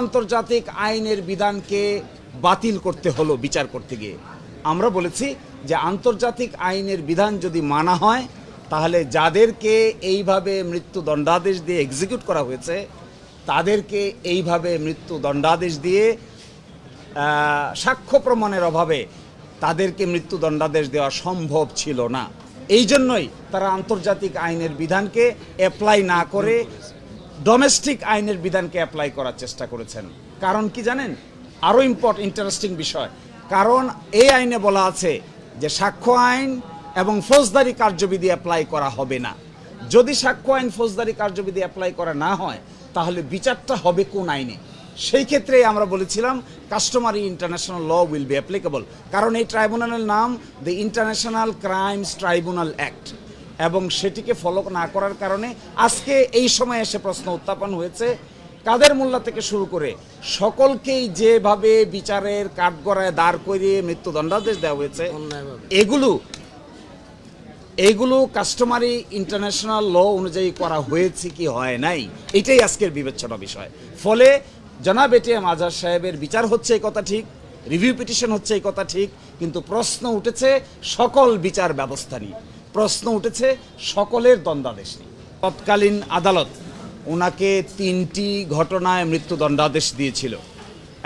আন্তর্জাতিক আইনের বিধানকে বাতিল করতে হলো বিচার করতে গিয়ে। আমরা বলেছি যে আন্তর্জাতিক আইনের বিধান যদি মানা হয়, তাহলে যাদেরকে এইভাবে মৃত্যু দণ্ডাদেশ দিয়ে এক্সিকিউট করা হয়েছে, তাদেরকে এইভাবে মৃত্যু দণ্ডাদেশ দিয়ে সাক্ষ্য প্রমাণের অভাবে তাদেরকে মৃত্যু দণ্ডাদেশ দেওয়া সম্ভব ছিল না। এই জন্যই তারা আন্তর্জাতিক আইনের বিধানকে অ্যাপ্লাই না করে ডোমেস্টিক আইনের বিধানকে অ্যাপ্লাই করার চেষ্টা করেছেন। কারণ কি জানেন? আরও ইম্পর্ট ইন্টারেস্টিং বিষয়। কারণ এই আইনে বলা আছে যে সাক্ষ্য আইন এবং ফৌজদারি কার্যবিধি অ্যাপ্লাই করা হবে না। যদি সাক্ষ্য আইন, ফৌজদারি কার্যবিধি অ্যাপ্লাই করা না হয়, তাহলে বিচারটা হবে কোন আইনে? সেই ক্ষেত্রে আমরা বলেছিলাম customary international law will be applicable কারণ এই ট্রাইব্যুনালের নাম the international crimes tribunal act এবং সেটিকে ফলো না করার কারণে আজকে এই সময় এসে প্রশ্ন উত্থাপন হয়েছে। কাদের মোল্লা থেকে শুরু করে সকলকেই যেভাবে বিচারের কাঠগড়ায় দাঁড় করিয়ে মৃত্যুদণ্ডাদেশ দেওয়া হয়েছে এগুলো এইগুলো কাস্টমারি ইন্টারন্যাশনাল ল অনুযায়ী করা হয়েছে কি হয় নাই এটাই আজকের বিবেচনা বিষয়। ফলে জনাব এটিএম আজহার সাহেবের বিচার হচ্ছে এই কথা ঠিক রিভিউ পিটিশন হচ্ছে এই কথা ঠিক কিন্তু প্রশ্ন উঠেছে সকল বিচার ব্যবস্থা নিয়ে। প্রশ্ন উঠেছে সকলের দ্বন্দ্বাদেশ নিয়ে। তৎকালীন আদালত ওনাকে তিনটি ঘটনায় মৃত্যুদণ্ডাদেশ দিয়েছিল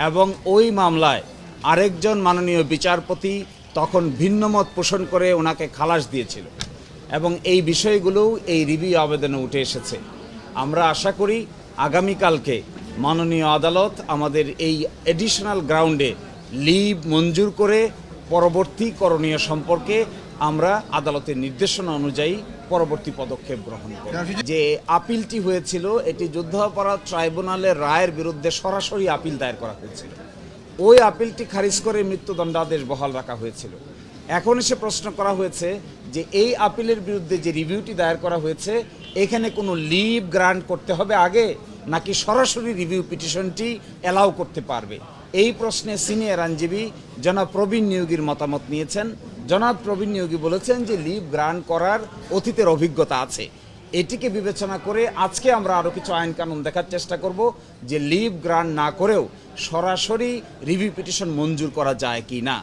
এবং ওই মামলায় আরেকজন মাননীয় বিচারপতি তখন ভিন্নমত পোষণ করে ওনাকে খালাস দিয়েছিল এবং এই বিষয়গুলোও এই রিভিউ আবেদনে উঠে এসেছে। আমরা আশা করি আগামীকালকে মাননীয় আদালত আমাদের এই এডিশনাল গ্রাউন্ডে লিভ মঞ্জুর করে পরবর্তী করণীয় সম্পর্কে আমরা আদালতের নির্দেশনা অনুযায়ী পরবর্তী পদক্ষেপ গ্রহণ করব যে আপিলটি হয়েছিল, এটি যুদ্ধাপরাধ ট্রাইব্যুনালের রায়ের বিরুদ্ধে সরাসরি আপিল দায়ের করা হয়েছিল। ওই আপিলটি খারিজ করে মৃত্যুদণ্ডাদেশ বহাল রাখা হয়েছিল। এখন এসে প্রশ্ন করা হয়েছে যে এই আপিলের বিরুদ্ধে যে রিভিউটি দায়ের করা হয়েছে, এখানে কোনো লিভ গ্রান্ট করতে হবে আগে, নাকি সরাসরি রিভিউ পিটিশনটি অ্যালাউ করতে পারবে? এই প্রশ্নে সিনিয়র আইনজীবী জনাব প্রবীণ নিয়োগীর মতামত নিয়েছেন। জনাব প্রবীণ নিয়োগী বলেছেন যে লিভ গ্রান্ট করার অতীতের অভিজ্ঞতা আছে। এটিকে বিবেচনা করে আজকে আমরা আরও কিছু আইন কানুন দেখার চেষ্টা করব যে লিভ গ্রান্ট না করেও সরাসরি রিভিউ পিটিশন মঞ্জুর করা যায় কি না